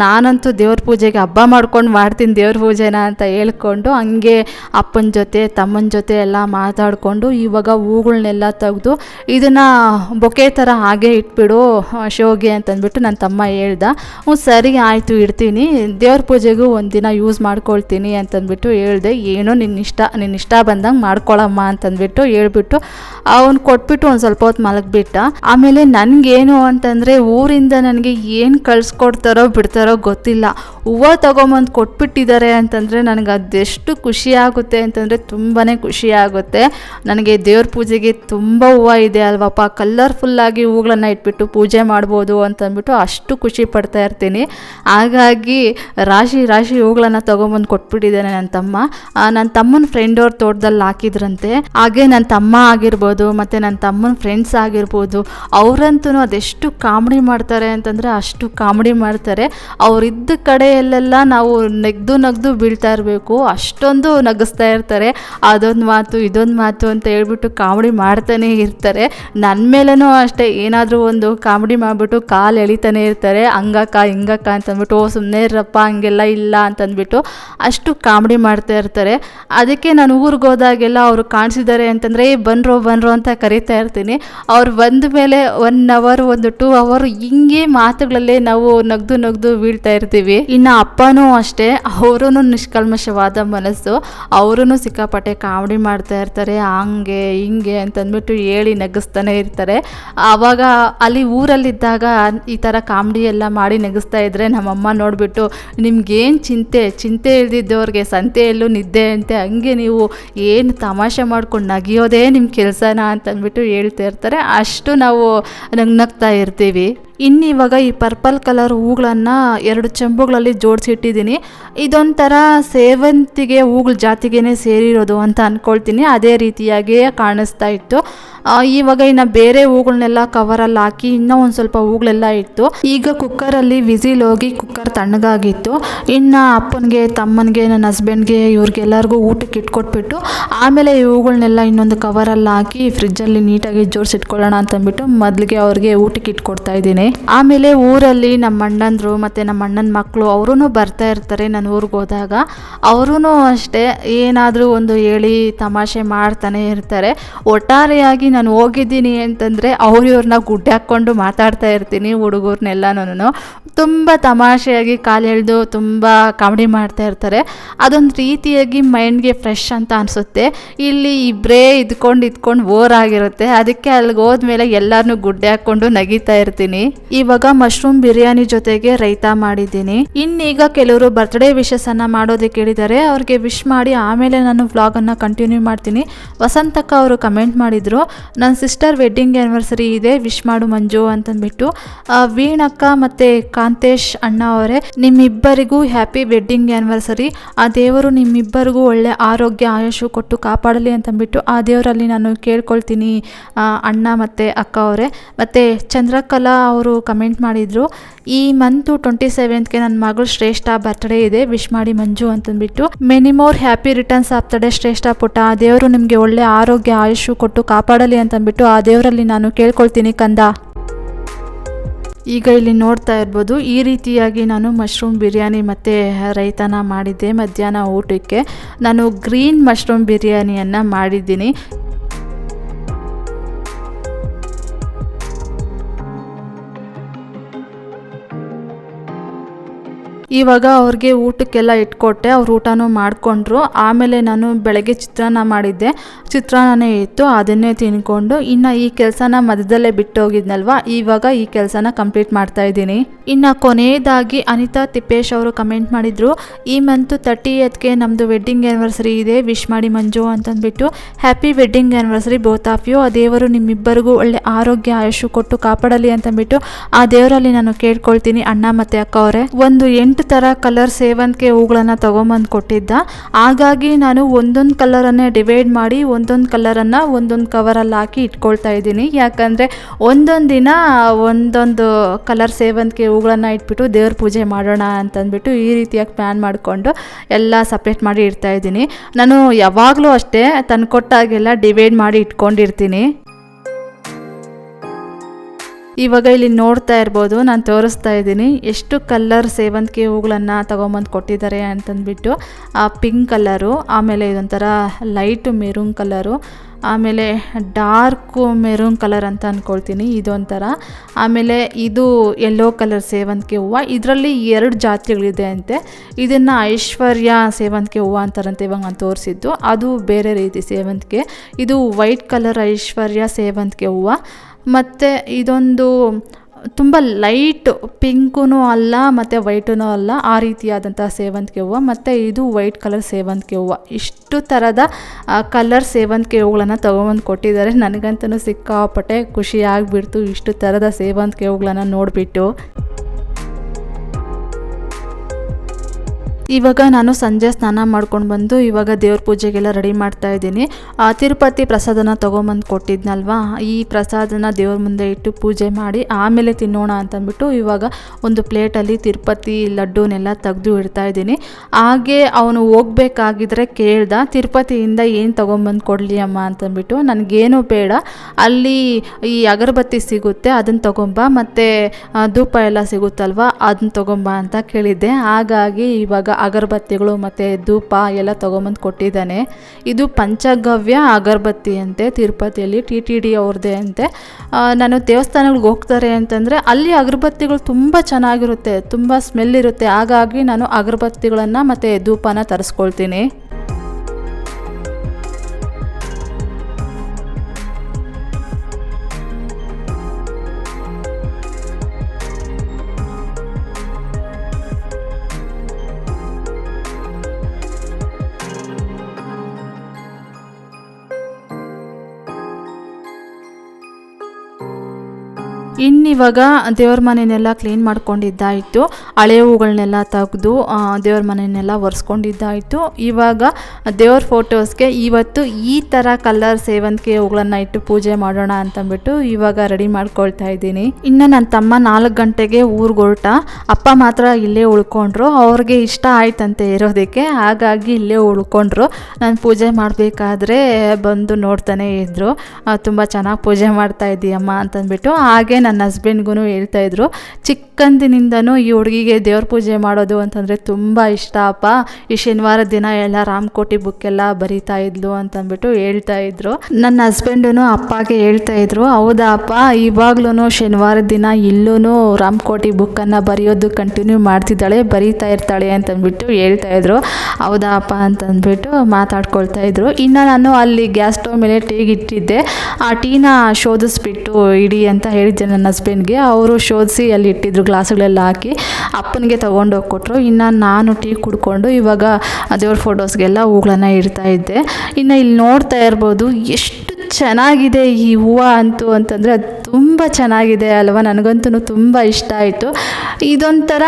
[SPEAKER 1] ನಾನಂತೂ ದೇವ್ರ ಪೂಜೆಗೆ ಹಬ್ಬ ಮಾಡ್ಕೊಂಡು ಮಾಡ್ತೀನಿ ದೇವ್ರ ಪೂಜೆನ ಅಂತ ಹೇಳ್ಕೊಂಡು ಹಂಗೆ ಅಪ್ಪನ ಜೊತೆ, ತಮ್ಮನ ಜೊತೆ ಎಲ್ಲ ಮಾತಾಡಿಕೊಂಡು ಇವಾಗ ಹೂಗಳನ್ನೆಲ್ಲ ತೆಗೆದು ಇದನ್ನು ಬೊಕೆ ಥರ ಹಾಗೆ ಇಟ್ಬಿಡು, ಶೋಗೆ ಅಂತಂದ್ಬಿಟ್ಟು ನನ್ನ ತಮ್ಮ ಹೇಳ್ದ. ಹ್ಞೂ, ಸರಿ ಆಯಿತು, ಇಡ್ತೀನಿ. ದೇವ್ರ ಪೂಜೆಗೂ ಒಂದಿನ ಯೂಸ್ ಮಾಡ್ಕೊಳ್ತೀನಿ ಅಂತಂದ್ಬಿಟ್ಟು ಹೇಳ್ದೆ. ಏನೋ ನಿನ್ನ ಇಷ್ಟ ನಿನ್ನ ಇಷ್ಟ ಬಂದಂಗೆ ಮಾಡ್ಕೊಳಮ್ಮ ಅಂತಂದ್ಬಿಟ್ಟು ಹೇಳ್ಬಿಟ್ಟು ಅವ್ನು ಕೊಟ್ಬಿಟ್ಟು ಒಂದು ಸ್ವಲ್ಪ ಹೊತ್ತು ಮಲಗಿಬಿಟ್ಟ. ಆಮೇಲೆ ನನಗೇನು ಅಂತಂದರೆ ಊರಿಂದ ನನಗೆ ಏನು ಕಳ್ಸ್ಕೊಡ್ತಾರೋ ಬಿಡ್ತಾರೋ ಗೊತ್ತಿಲ್ಲ. ಹೂವು ತೊಗೊಂಬಂದು ಕೊಟ್ಬಿಟ್ಟಿದ್ದಾರೆ ಅಂತಂದರೆ ನನಗೆ ಅದೆಷ್ಟು ಖುಷಿ ಆಗುತ್ತೆ ಅಂತಂದರೆ ತುಂಬಾ ಖುಷಿ ಆಗುತ್ತೆ. ನನಗೆ ದೇವ್ರ ಪೂಜೆಗೆ ತುಂಬ ಹೂವು ಇದೆ ಅಲ್ವಪ್ಪ. ಕಲರ್ಫುಲ್ಲಾಗಿ ಹೂಗಳನ್ನು ಇಟ್ಬಿಟ್ಟು ಪೂಜೆ ಮಾಡ್ಬೋದು ಅಂತಂದ್ಬಿಟ್ಟು ಅಷ್ಟು ಖುಷಿ ಪಡ್ತಾ ಇರ್ತೀನಿ. ಹಾಗಾಗಿ ರಾಶಿ ರಾಶಿ ಹೂಗಳನ್ನು ತೊಗೊಂಬಂದು ಕೊಟ್ಬಿಟ್ಟಿದ್ದಾನೆ ನನ್ನ ತಮ್ಮ. ನನ್ನ ತಮ್ಮನ ಫ್ರೆಂಡ್ ಅವ್ರ ತೋಟದಲ್ಲಿ ಹಾಕಿದ್ರಂತೆ. ಹಾಗೆ ನನ್ನ ತಮ್ಮ ಆಗಿರ್ಬೋದು, ಮತ್ತು ನನ್ನ ತಮ್ಮನ ಫ್ರೆಂಡ್ಸ್ ಆಗಿರ್ಬೋದು ಅವರಂತೂ ಅದೆಷ್ಟು ಕಾಮಿಡಿ ಮಾಡ್ತಾರೆ ಅಂತಂದರೆ ಅಷ್ಟು ಕಾಮಿಡಿ ಮಾಡ್ತಾರೆ. ಅವರಿದ್ದ ಕಡೆಯಲ್ಲೆಲ್ಲ ನಾವು ನೆಗ್ದು ನಗ್ದು ಬೀಳ್ತಾ ಇರಬೇಕು. ಅಷ್ಟೊಂದು ನಗಿಸ್ತಾ ಇರ್ತಾರೆ. ಅದೊಂದು ಮಾತು, ಇದೊಂದು ಮಾತು ಅಂತ ಹೇಳ್ಬಿಟ್ಟು ಕಾಮಿಡಿ ಮಾಡ್ತಾನೆ ಇರ್ತಾರೆ. ನನ್ನ ಮೇಲೂ ಅಷ್ಟೇ ಏನಾದರೂ ಒಂದು ಕಾಮಿಡಿ ಮಾಡಿಬಿಟ್ಟು ಕಾಲು ಎಳಿತಾನೆ ಇರ್ತಾರೆ. ಹಂಗಕ್ಕ, ಹಿಂಗಕ್ಕ ಅಂತಂದ್ಬಿಟ್ಟು, ಓ ಸುಮ್ಮನೆ ಇರಪ್ಪ, ಹಂಗೆಲ್ಲ ಇಲ್ಲ ಅಂತಂದ್ಬಿಟ್ಟು ಅಷ್ಟು ಕಾಮಿಡಿ ಮಾಡ್ತಾ ಇರ್ತಾರೆ. ಅದಕ್ಕೆ ನಾನು ಊರಿಗೆ ಹೋದಾಗೆಲ್ಲ ಅವರು ಕಾಣಿಸಿದ್ದಾರೆ ಅಂತಂದರೆ, ಏ, ಬನ್ರೋ ಬನ್ರೋ ಅಂತ ಕರಿತಾ ಇರ್ತೀನಿ. ಅವ್ರು ಬಂದ ಮೇಲೆ ಒನ್ ಅವರ್ ಒಂದು ಟೂ ಅವರ್ ಹಿಂಗೆ ಮಾತುಗಳಲ್ಲೇ ನಾವು ನಗ್ದು ನಗ್ದು ಬೀಳ್ತಾ ಇರ್ತೀವಿ. ಇನ್ನು ಅಪ್ಪನೂ ಅಷ್ಟೇ ಅವರೂ ನಿಷ್ಕಲ್ಮಶವಾದ ಮನಸ್ಸು. ಅವರೂ ಸಿಕ್ಕಾಪಟ್ಟೆ ಕಾಮಿಡಿ ಮಾಡ್ತಾ ಇರ್ತಾರೆ, ಹಂಗೆ ಹಿಂಗೆ ಅಂತಂದ್ಬಿಟ್ಟು ಹೇಳಿ ನಗಿಸ್ತಾನೆ ಇರ್ತಾರೆ. ಆವಾಗ ಅಲ್ಲಿ ಊರಲ್ಲಿದ್ದಾಗ ಈ ಥರ ಕಾಮಿಡಿ ಎಲ್ಲ ಮಾಡಿ ನಗಿಸ್ತಾ ಇದ್ರೆ ನಮ್ಮಮ್ಮ ನೋಡಿಬಿಟ್ಟು, ನಿಮ್ಗೇನು ಚಿಂತೆ? ಚಿಂತೆ ಇಲ್ದಿದ್ದವ್ರಿಗೆ ಸಂತೆಯಲ್ಲೂ ನಿದ್ದೆ ಅಂತೆ. ಹಂಗೆ ನೀವು ಏನು ತಮಾಷೆ ಮಾಡ್ಕೊಂಡು ನಗಿಯೋದೇ ನಿಮ್ಮ ಕೆಲಸನ? ಅಂತಂದ್ಬಿಟ್ಟು ಹೇಳ್ತಾ ಇರ್ತಾರೆ. ಅಷ್ಟು ನಾವು ನಗ್ನಗ್ತಾ ಇರ್ತೀವಿ. ಇನ್ನು ಇವಾಗ ಈ ಪರ್ಪಲ್ ಕಲರ್ ಹೂಗಳನ್ನು ಎರಡು ಚೆಂಬುಗಳಲ್ಲಿ ಜೋಡಿಸಿಟ್ಟಿದ್ದೀನಿ. ಇದೊಂಥರ ಸೇವಂತಿಗೆ ಹೂಗಳ ಜಾತಿಗೆ ಸೇರಿರೋದು ಅಂತ ಅಂದ್ಕೊಳ್ತೀನಿ ಅದೇ ರೀತಿಯಾಗಿಯೇ ಕಾಣಿಸ್ತಾ ಇತ್ತು. ಇವಾಗ ಇನ್ನು ಬೇರೆ ಹೂಗಳನ್ನೆಲ್ಲ ಕವರಲ್ಲಿ ಹಾಕಿ ಇನ್ನೂ ಒಂದು ಸ್ವಲ್ಪ ಹೂಗಳೆಲ್ಲ ಇತ್ತು ಈಗ ಕುಕ್ಕರಲ್ಲಿ ವಿಸಿಲ್ ಹೋಗಿ ಕುಕ್ಕರ್ ತಣ್ಣಗಾಗಿತ್ತು. ಇನ್ನು ಅಪ್ಪನಿಗೆ, ತಮ್ಮನಿಗೆ, ನನ್ನ ಹಸ್ಬೆಂಡ್ಗೆ ಇವ್ರಿಗೆಲ್ಲರಿಗೂ ಊಟಕ್ಕೆ ಇಟ್ಕೊಟ್ಬಿಟ್ಟು, ಆಮೇಲೆ ಈ ಹೂಗಳನ್ನೆಲ್ಲ ಇನ್ನೊಂದು ಕವರಲ್ಲಿ ಹಾಕಿ ಫ್ರಿಜ್ಜಲ್ಲಿ ನೀಟಾಗಿ ಜೋಡಿಸಿಟ್ಕೊಳ್ಳೋಣ ಅಂತಂದ್ಬಿಟ್ಟು ಮೊದಲಿಗೆ ಅವ್ರಿಗೆ ಊಟಕ್ಕೆ ಇಟ್ಕೊಡ್ತಾ ಇದ್ದೀನಿ. ಆಮೇಲೆ ಊರಲ್ಲಿ ನಮ್ಮ ಅಣ್ಣಂದ್ರು ಮತ್ತು ನಮ್ಮ ಅಣ್ಣನ ಮಕ್ಕಳು ಅವರೂ ಬರ್ತಾ ಇರ್ತಾರೆ ನಾನು ಊರಿಗೆ ಹೋದಾಗ. ಅವರೂ ಅಷ್ಟೇ ಏನಾದರೂ ಒಂದು ಹೇಳಿ ತಮಾಷೆ ಮಾಡ್ತಾನೆ ಇರ್ತಾರೆ. ಒಟ್ಟಾರೆಯಾಗಿ ನಾನು ಹೋಗಿದ್ದೀನಿ ಅಂತಂದರೆ ಅವ್ರು ಇವ್ರನ್ನ ಗುಡ್ಡೆ ಹಾಕ್ಕೊಂಡು ಮಾತಾಡ್ತಾ ಇರ್ತೀನಿ ಹುಡುಗರ್ನೆಲ್ಲನೂ ತುಂಬ ತಮಾಷೆಯಾಗಿ ಕಾಲು ಎಳೆದು ತುಂಬ ಕಾಮಿಡಿ ಮಾಡ್ತಾ ಇರ್ತಾರೆ. ಅದೊಂದು ರೀತಿಯಾಗಿ ಮೈಂಡ್ಗೆ ಫ್ರೆಶ್ ಅಂತ ಅನಿಸುತ್ತೆ. ಇಲ್ಲಿ ಇಬ್ಬರೇ ಇದ್ಕೊಂಡು ಇದ್ಕೊಂಡು ಬೋರ್ ಆಗಿರುತ್ತೆ ಅದಕ್ಕೆ ಅಲ್ಲಿಗೆ ಹೋದ್ಮೇಲೆ ಎಲ್ಲರನ್ನೂ ಗುಡ್ಡೆ ಹಾಕ್ಕೊಂಡು ನಗಿತಾ ಇರ್ತೀನಿ. ಇವಾಗ ಮಶ್ರೂಮ್ ಬಿರಿಯಾನಿ ಜೊತೆಗೆ ರೈತ ಮಾಡಿದ್ದೀನಿ. ಇನ್ನೀಗ ಕೆಲವರು ಬರ್ತ್ಡೇ ವಿಶಸ್ ಅನ್ನ ಮಾಡೋದಕ್ಕೆ ಹೇಳಿದ್ದಾರೆ ಅವ್ರಿಗೆ ವಿಶ್ ಮಾಡಿ ಆಮೇಲೆ ನಾನು ವ್ಲಾಗನ್ನು ಕಂಟಿನ್ಯೂ ಮಾಡ್ತೀನಿ. ವಸಂತಕ್ಕ ಅವರು ಕಮೆಂಟ್ ಮಾಡಿದ್ರು ನನ್ನ ಸಿಸ್ಟರ್ ವೆಡ್ಡಿಂಗ್ ಆ್ಯನಿವರ್ಸರಿ ಇದೆ ವಿಶ್ ಮಾಡು ಮಂಜು ಅಂತಂದ್ಬಿಟ್ಟು ವೀಣಕ್ಕ ಮತ್ತು ಕಾಂತೇಶ್ ಅಣ್ಣ ಅವರೇ, ನಿಮ್ಮಿಬ್ಬರಿಗೂ ಹ್ಯಾಪಿ ವೆಡ್ಡಿಂಗ್ ಆ್ಯನಿವರ್ಸರಿ ಆ ದೇವರು ನಿಮ್ಮಿಬ್ಬರಿಗೂ ಒಳ್ಳೆ ಆರೋಗ್ಯ ಆಯುಷು ಕೊಟ್ಟು ಕಾಪಾಡಲಿ ಅಂತಂದ್ಬಿಟ್ಟು, ಆ ದೇವರಲ್ಲಿ ನಾನು ಕೇಳ್ಕೊಳ್ತೀನಿ ಅಣ್ಣ ಮತ್ತು ಅಕ್ಕ ಅವರೇ. ಮತ್ತು ಚಂದ್ರಕಲಾ ಅವರು ಕಮೆಂಟ್ ಮಾಡಿದರು ಈ ಮಂತು ಟ್ವೆಂಟಿ ಸೆವೆಂತ್ಗೆ ನನ್ನ ಮಗಳು ಶ್ರೇಷ್ಠ ಬರ್ತ್ಡೇ ಇದೆ. ವಿಶ್ ಮಾಡಿ ಮಂಜು ಅಂತಂದ್ಬಿಟ್ಟು ಮೆನಿ ಮೋರ್ ಹ್ಯಾಪಿ ರಿಟರ್ನ್ಸ್ ಆಗ್ತಡೆ ಶ್ರೇಷ್ಠ ಪುಟ ಆ ದೇವರು ನಿಮಗೆ ಒಳ್ಳೆ ಆರೋಗ್ಯ ಆಯುಷು ಕೊಟ್ಟು ಕಾಪಾಡಲಿ ಅಂತಂದ್ಬಿಟ್ಟು ಆ ದೇವರಲ್ಲಿ ನಾನು ಕೇಳ್ಕೊಳ್ತೀನಿ ಕಂದ. ಈಗ ಇಲ್ಲಿ ನೋಡ್ತಾ ಇರ್ಬೋದು, ಈ ರೀತಿಯಾಗಿ ನಾನು ಮಶ್ರೂಮ್ ಬಿರಿಯಾನಿ ಮತ್ತು ರೈತನ ಮಾಡಿದ್ದೆ ಮಧ್ಯಾಹ್ನ ಊಟಕ್ಕೆ. ನಾನು ಗ್ರೀನ್ ಮಶ್ರೂಮ್ ಬಿರಿಯಾನಿಯನ್ನು ಮಾಡಿದ್ದೀನಿ. ಇವಾಗ ಅವ್ರಿಗೆ ಊಟಕ್ಕೆಲ್ಲ ಇಟ್ಕೊಟ್ಟೆ, ಅವ್ರು ಊಟನೂ ಮಾಡಿಕೊಂಡ್ರು. ಆಮೇಲೆ ನಾನು ಬೆಳಗ್ಗೆ ಚಿತ್ರಾನ್ನ ಮಾಡಿದ್ದೆ. ಚಿತ್ರಾನ್ನನೇ ಇತ್ತು, ಅದನ್ನೇ ತಿನ್ಕೊಂಡು. ಇನ್ನು ಈ ಕೆಲಸನ ಮಧ್ಯದಲ್ಲೇ ಬಿಟ್ಟು ಹೋಗಿದ್ನಲ್ವ ಇವಾಗ ಈ ಕೆಲಸನ ಕಂಪ್ಲೀಟ್ ಮಾಡ್ತಾ ಇದ್ದೀನಿ. ಇನ್ನು ಕೊನೆಯದಾಗಿ ಅನಿತಾ ತಿಪ್ಪೇಶ್ ಅವರು ಕಮೆಂಟ್ ಮಾಡಿದರು, ಈ ಮಂತು ತರ್ಟಿ ಎತ್ಗೆ ನಮ್ಮದು ವೆಡ್ಡಿಂಗ್ ಆ್ಯನಿವರ್ಸರಿ ಇದೆ ವಿಶ್ ಮಾಡಿ ಮಂಜು ಅಂತಂದ್ಬಿಟ್ಟು. Happy wedding anniversary both of you ಆ ದೇವರು ನಿಮ್ಮಿಬ್ಬರಿಗೂ ಒಳ್ಳೆ ಆರೋಗ್ಯ ಆಯುಷು ಕೊಟ್ಟು ಕಾಪಾಡಲಿ ಅಂತಂದ್ಬಿಟ್ಟು, ಆ ದೇವರಲ್ಲಿ ನಾನು ಕೇಳ್ಕೊಳ್ತೀನಿ ಅಣ್ಣ ಮತ್ತು ಅಕ್ಕ ಅವರೇ ಒಂದು ಥರ ಕಲರ್ ಸೇವಂತಿಗೆ ಹೂಗಳನ್ನು ತೊಗೊಂಬಂದು ಕೊಟ್ಟಿದ್ದ. ಹಾಗಾಗಿ ನಾನು ಒಂದೊಂದು ಕಲರನ್ನೇ ಡಿವೈಡ್ ಮಾಡಿ ಒಂದೊಂದು ಕಲರನ್ನು ಒಂದೊಂದು ಕವರಲ್ಲಿ ಹಾಕಿ ಇಟ್ಕೊಳ್ತಾ ಇದ್ದೀನಿ. ಯಾಕಂದರೆ ಒಂದೊಂದು ದಿನ ಒಂದೊಂದು ಕಲರ್ ಸೇವಂತಿಗೆ ಹೂಗಳನ್ನು ಇಟ್ಬಿಟ್ಟು ದೇವ್ರ ಪೂಜೆ ಮಾಡೋಣ ಅಂತಂದ್ಬಿಟ್ಟು ಈ ರೀತಿಯಾಗಿ ಪ್ಲ್ಯಾನ್ ಮಾಡಿಕೊಂಡು ಎಲ್ಲ ಸಪ್ರೇಟ್ ಮಾಡಿ ಇಡ್ತಾ ಇದ್ದೀನಿ. ನಾನು ಯಾವಾಗಲೂ ಅಷ್ಟೇ ತಂದು ಕೊಟ್ಟಾಗೆಲ್ಲ ಡಿವೈಡ್ ಮಾಡಿ ಇಟ್ಕೊಂಡಿರ್ತೀನಿ. ಇವಾಗ ಇಲ್ಲಿ ನೋಡ್ತಾ ಇರ್ಬೋದು, ನಾನು ತೋರಿಸ್ತಾ ಇದ್ದೀನಿ. ಎಷ್ಟು ಕಲರ್ ಸೇವಂತಿಗೆ ಹೂಗಳನ್ನು ತೊಗೊಂಬಂದು ಕೊಟ್ಟಿದ್ದಾರೆ ಅಂತಂದ್ಬಿಟ್ಟು, ಆ ಪಿಂಕ್ ಕಲರು ಆಮೇಲೆ ಇದೊಂಥರ ಲೈಟ್ ಮೆರೂನ್ ಕಲರು ಆಮೇಲೆ ಡಾರ್ಕು ಮೆರೂನ್ ಕಲರ್ ಅಂತ ಅಂದ್ಕೊಳ್ತೀನಿ ಇದೊಂಥರ. ಆಮೇಲೆ ಇದು ಯೆಲ್ಲೋ ಕಲರ್ ಸೇವಂತಿಗೆ ಹೂವು. ಇದರಲ್ಲಿ ಎರಡು ಜಾತಿಗಳಿದೆ ಅಂತೆ. ಇದನ್ನು ಐಶ್ವರ್ಯ ಸೇವಂತಿಗೆ ಹೂವು ಅಂತಾರಂತೆ ಇವಾಗ ನಾನು ತೋರಿಸಿದ್ದು. ಅದು ಬೇರೆ ರೀತಿ ಸೇವಂತಿಗೆ. ಇದು ವೈಟ್ ಕಲರ್ ಐಶ್ವರ್ಯ ಸೇವಂತಿಗೆ ಹೂವು. ಮತ್ತು ಇದೊಂದು ತುಂಬ ಲೈಟ್ ಪಿಂಕೂ ಅಲ್ಲ, ಮತ್ತು ವೈಟೂ ಅಲ್ಲ, ಆ ರೀತಿಯಾದಂಥ ಸೇವಂತಿಗೆ ಹೂವು. ಮತ್ತು ಇದು ವೈಟ್ ಕಲರ್ ಸೇವಂತಿಗೆ ಹೂವು. ಇಷ್ಟು ಥರದ ಕಲರ್ ಸೇವಂತಿಗೆ ಹೂಗಳನ್ನು ತೊಗೊಂಬಂದು ಕೊಟ್ಟಿದ್ದಾರೆ. ನನಗಂತೂ ಸಿಕ್ಕಾಪಟ್ಟೆ ಖುಷಿಯಾಗಿಬಿಡ್ತು ಇಷ್ಟು ಥರದ ಸೇವಂತಿಗೆ ಹೂಗಳನ್ನು ನೋಡಿಬಿಟ್ಟು. ಇವಾಗ ನಾನು ಸಂಜೆ ಸ್ನಾನ ಮಾಡ್ಕೊಂಡು ಬಂದು ಇವಾಗ ದೇವ್ರ ಪೂಜೆಗೆಲ್ಲ ರೆಡಿ ಮಾಡ್ತಾ ಇದ್ದೀನಿ. ಆ ತಿರುಪತಿ ಪ್ರಸಾದನ ತೊಗೊಂಬಂದು ಕೊಟ್ಟಿದ್ನಲ್ವಾ? ಈ ಪ್ರಸಾದನ ದೇವ್ರ ಮುಂದೆ ಇಟ್ಟು ಪೂಜೆ ಮಾಡಿ ಆಮೇಲೆ ತಿನ್ನೋಣ ಅಂತಂದ್ಬಿಟ್ಟು ಇವಾಗ ಒಂದು ಪ್ಲೇಟಲ್ಲಿ ತಿರುಪತಿ ಲಡ್ಡುನೆಲ್ಲ ತೆಗೆದು ಇಡ್ತಾ ಇದ್ದೀನಿ. ಹಾಗೆ ಅವನು ಹೋಗ್ಬೇಕಾಗಿದ್ರೆ ಕೇಳ್ದ, ತಿರುಪತಿಯಿಂದ ಏನು ತೊಗೊಂಬಂದು ಕೊಡಲಿ ಅಮ್ಮ? ಅಂತಂದ್ಬಿಟ್ಟು, ನನಗೇನು ಬೇಡ. ಅಲ್ಲಿ ಈ ಅಗರಬತ್ತಿ ಸಿಗುತ್ತೆ ಅದನ್ನು ತೊಗೊಂಬ. ಮತ್ತು ಧೂಪ ಎಲ್ಲ ಸಿಗುತ್ತಲ್ವ ಅದನ್ನ ತೊಗೊಂಬ ಅಂತ ಕೇಳಿದ್ದೆ. ಹಾಗಾಗಿ ಇವಾಗ ಅಗರಬತ್ತಿಗಳು ಮತ್ತು ಧೂಪ ಎಲ್ಲ ತೊಗೊಂಬಂದು ಕೊಟ್ಟಿದ್ದಾನೆ. ಇದು ಪಂಚಗವ್ಯ ಅಗರಬತ್ತಿ ಅಂತೆ, ತಿರುಪತಿಯಲ್ಲಿ ಟಿ ಟಿ ಡಿ ಅವ್ರದ್ದೇ ಅಂತೆ. ನಾನು ದೇವಸ್ಥಾನಗಳಿಗೆ ಹೋಗ್ತಾರೆ ಅಂತಂದರೆ ಅಲ್ಲಿ ಅಗರಬತ್ತಿಗಳು ತುಂಬ ಚೆನ್ನಾಗಿರುತ್ತೆ, ತುಂಬ ಸ್ಮೆಲ್ ಇರುತ್ತೆ. ಹಾಗಾಗಿ ನಾನು ಅಗರಬತ್ತಿಗಳನ್ನು ಮತ್ತು ಧೂಪನ ತರಿಸ್ಕೊಳ್ತೀನಿ. ಇನ್ನಿವಾಗ ದೇವ್ರ ಮನೆಯನ್ನೆಲ್ಲ ಕ್ಲೀನ್ ಮಾಡ್ಕೊಂಡಿದ್ದಾಯಿತು. ಹಳೆ ಹೂಗಳನ್ನೆಲ್ಲ ತೆಗೆದು ದೇವ್ರ ಮನೆಯನ್ನೆಲ್ಲ ಒರೆಸ್ಕೊಂಡಿದ್ದಾಯಿತು. ಇವಾಗ ದೇವ್ರ ಫೋಟೋಸ್ಗೆ ಇವತ್ತು ಈ ಥರ ಕಲರ್ ಸೇವಂತಿಗೆ ಹೂಗಳನ್ನು ಇಟ್ಟು ಪೂಜೆ ಮಾಡೋಣ ಅಂತಂದ್ಬಿಟ್ಟು ಇವಾಗ ರೆಡಿ ಮಾಡ್ಕೊಳ್ತಾ ಇದ್ದೀನಿ. ಇನ್ನು ನನ್ನ ತಮ್ಮ ನಾಲ್ಕು ಗಂಟೆಗೆ ಊರಿಗೆ ಹೊರಟ. ಅಪ್ಪ ಮಾತ್ರ ಇಲ್ಲೇ ಉಳ್ಕೊಂಡ್ರು. ಅವ್ರಿಗೆ ಇಷ್ಟ ಆಯ್ತಂತೆ ಇರೋದಕ್ಕೆ. ಹಾಗಾಗಿ ಇಲ್ಲೇ ಉಳ್ಕೊಂಡ್ರು. ನಾನು ಪೂಜೆ ಮಾಡಬೇಕಾದ್ರೆ ಬಂದು ನೋಡ್ತಾನೆ ಇದ್ದರು ತುಂಬ ಚೆನ್ನಾಗಿ ಪೂಜೆ ಮಾಡ್ತಾ ಇದ್ದೀಯಮ್ಮ ಅಂತಂದ್ಬಿಟ್ಟು. ಹಾಗೆ ನನ್ನ ಹಸ್ಬೆಂಡ್ಗೂ ಹೇಳ್ತಾ ಇದ್ರು, ಚಿಕ್ಕಂದಿನಿಂದನೂ ಈ ಹುಡುಗಿಗೆ ದೇವ್ರ ಪೂಜೆ ಮಾಡೋದು ಅಂತಂದರೆ ತುಂಬ ಇಷ್ಟ, ಅಪ್ಪ. ಈ ಶನಿವಾರ ದಿನ ಎಲ್ಲ ರಾಮಕೋಟಿ ಬುಕ್ ಎಲ್ಲ ಬರಿತಾ ಇದ್ಲು ಅಂತಂದ್ಬಿಟ್ಟು ಹೇಳ್ತಾ ಇದ್ರು. ನನ್ನ ಹಸ್ಬೆಂಡು ಅಪ್ಪಗೆ ಹೇಳ್ತಾ ಇದ್ರು, ಹೌದಾ, ಅಪ್ಪ. ಇವಾಗ್ಲೂ ಶನಿವಾರ ದಿನ ಇಲ್ಲೂ ರಾಮಕೋಟಿ ಬುಕ್ಕನ್ನು ಬರೆಯೋದು ಕಂಟಿನ್ಯೂ ಮಾಡ್ತಿದ್ದಾಳೆ, ಬರೀತಾ ಇರ್ತಾಳೆ ಅಂತಂದ್ಬಿಟ್ಟು ಹೇಳ್ತಾ ಇದ್ರು. ಹೌದಾ, ಅಪ್ಪ ಅಂತಂದ್ಬಿಟ್ಟು ಮಾತಾಡ್ಕೊಳ್ತಾ ಇದ್ರು. ಇನ್ನು ನಾನು ಅಲ್ಲಿ ಗ್ಯಾಸ್ ಸ್ಟವ್ ಮೇಲೆ ಟೀಗೆ ಇಟ್ಟಿದ್ದೆ ಆ ಟೀನ ಶೋಧಿಸ್ಬಿಟ್ಟು ಇಡಿ ಅಂತ ಹೇಳಿದ್ದೆ. ನನ್ನ ಹಸ್ಬೆಂಡ್ಗೆ ಅವರು ಶೋಧಿಸಿ ಅಲ್ಲಿ ಇಟ್ಟಿದ್ರು ಗ್ಲಾಸ್ಗಳೆಲ್ಲ ಹಾಕಿ, ಅಪ್ಪನಿಗೆ ತೊಗೊಂಡೋಗಿ ಕೊಟ್ಟರು ಇನ್ನು ನಾನು ಟೀ ಕುಡ್ಕೊಂಡು ಇವಾಗ ದೇವ್ರ ಫೋಟೋಸ್ಗೆಲ್ಲ ಹೂಗಳನ್ನು ಇಡ್ತಾ ಇದ್ದೆ. ಇನ್ನು ಇಲ್ಲಿ ನೋಡ್ತಾ ಇರ್ಬೋದು, ಎಷ್ಟು ಚೆನ್ನಾಗಿದೆ ಈ ಹೂವು ಅಂತೂ ಅಂತಂದರೆ ಅದು ತುಂಬ ಚೆನ್ನಾಗಿದೆ ಅಲ್ವಾ? ನನಗಂತೂ ತುಂಬ ಇಷ್ಟ ಆಯಿತು. ಇದೊಂಥರ